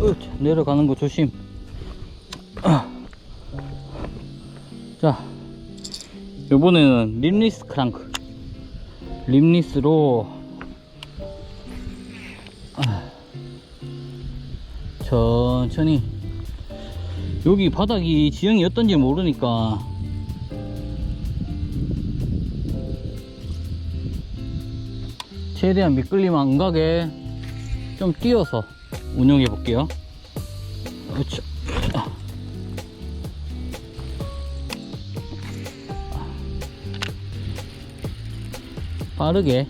으, 내려가는 거 조심. 아. 자, 요번에는 림리스 크랑크. 림리스로 아. 천천히 여기 바닥이 지형이 어떤지 모르니까 최대한 미끌림 안 가게 좀 띄어서 운영해 볼게요. 그렇죠. 빠르게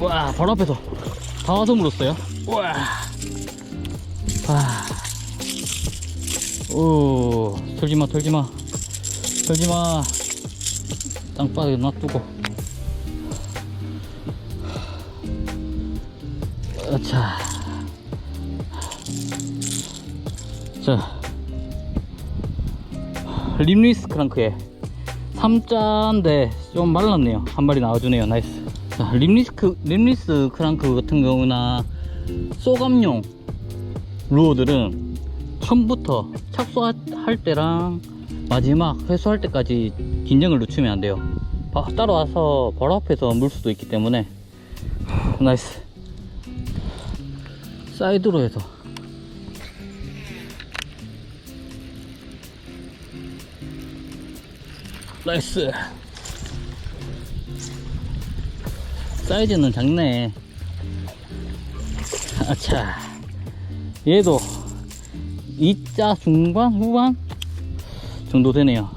와 바로 앞에서 다 와서 물었어요 와 아. 오 털지마 털지마 털지마 땅바닥에 놔두고 어, 자, 자, 림리스 크랑크에 3자인데 좀 말랐네요. 한 마리 나와주네요. 나이스. 자, 림리스, 크, 림리스 크랑크 같은 경우나 쏘감용 루어들은 처음부터 착수할 때랑 마지막 회수할 때까지 긴장을 늦추면 안 돼요. 바- 따라와서 바로 앞에서 물 수도 있기 때문에. 나이스. 사이드로 해서. 나이스. 사이즈는 작네. 아차. 얘도 2자 중반 후반 정도 되네요.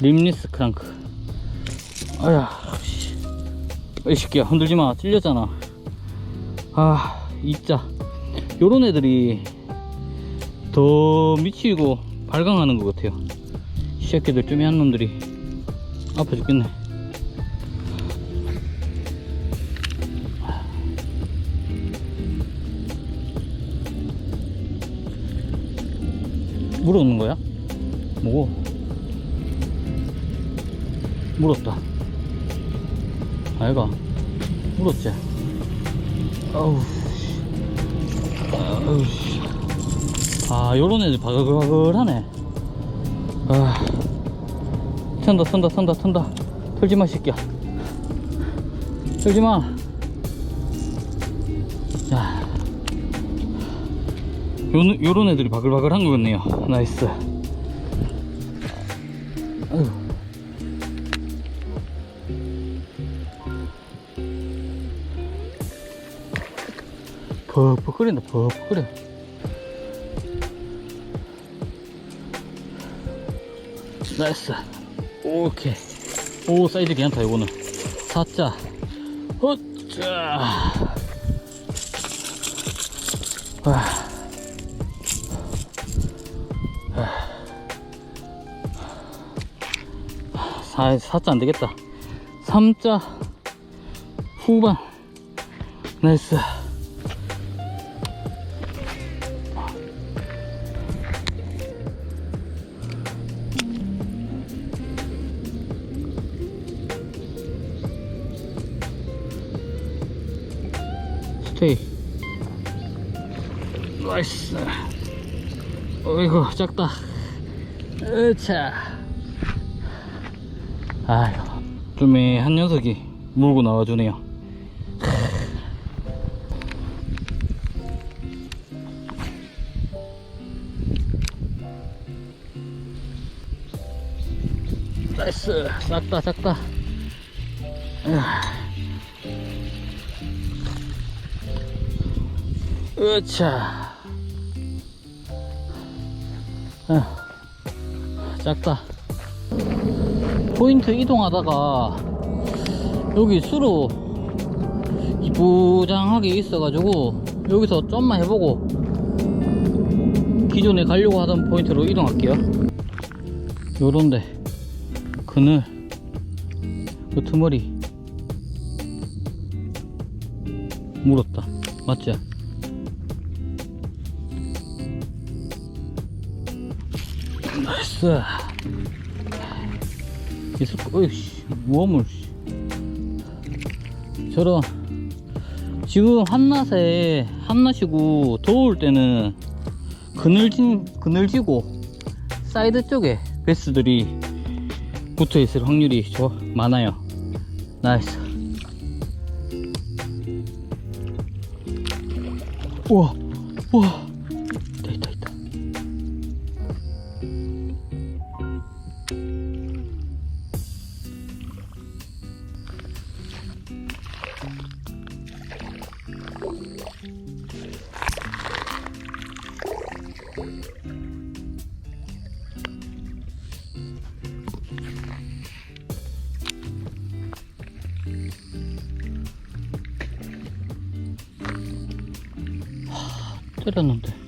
림리스 크랑크. 아야 씨. 이 새끼야 흔들지마. 찔렸잖아. 아 2자. 요런 애들이 더 미치고 발광하는 것 같아요. 이 새끼들 쭈미한 놈들이. 아파 죽겠네 물어오는 거야? 뭐고? 물었다. 아이가 물었지? 아우. 아 요런 애들 바글바글하네. 아. 턴다 턴다 턴다 턴다. 털지마 새끼야. 털지마 요런, 요런 애들이 바글바글한 것 같네요. 나이스. 아유. 퍽퍽 끓인다 퍽퍽 끓여. 나이스. 오케이. 오 사이즈 괜찮다 이거는. 사자. 허자 아. 사, 사자 안되겠다. 3자 후반. 나이스. 스테이. 나이스. 어이구 작다. 으차 아휴 좀에 한 녀석이 물고 나와주네요. 나이스 작다 작다. 으차. 아, 작다 포인트 이동하다가 여기 수로 부장하게 있어가지고 여기서 좀만 해보고 기존에 가려고 하던 포인트로 이동할게요. 요런데 그늘 그 트머리 물었다. 맞지? 맛있어 거, 어이씨, 씨. 저런, 지금 한낮에, 한낮이고, 더울 때는 그늘진, 그늘지고, 사이드 쪽에 베스들이 붙어 있을 확률이 저 많아요. 나이스. 우와, 우와. 때렸는데.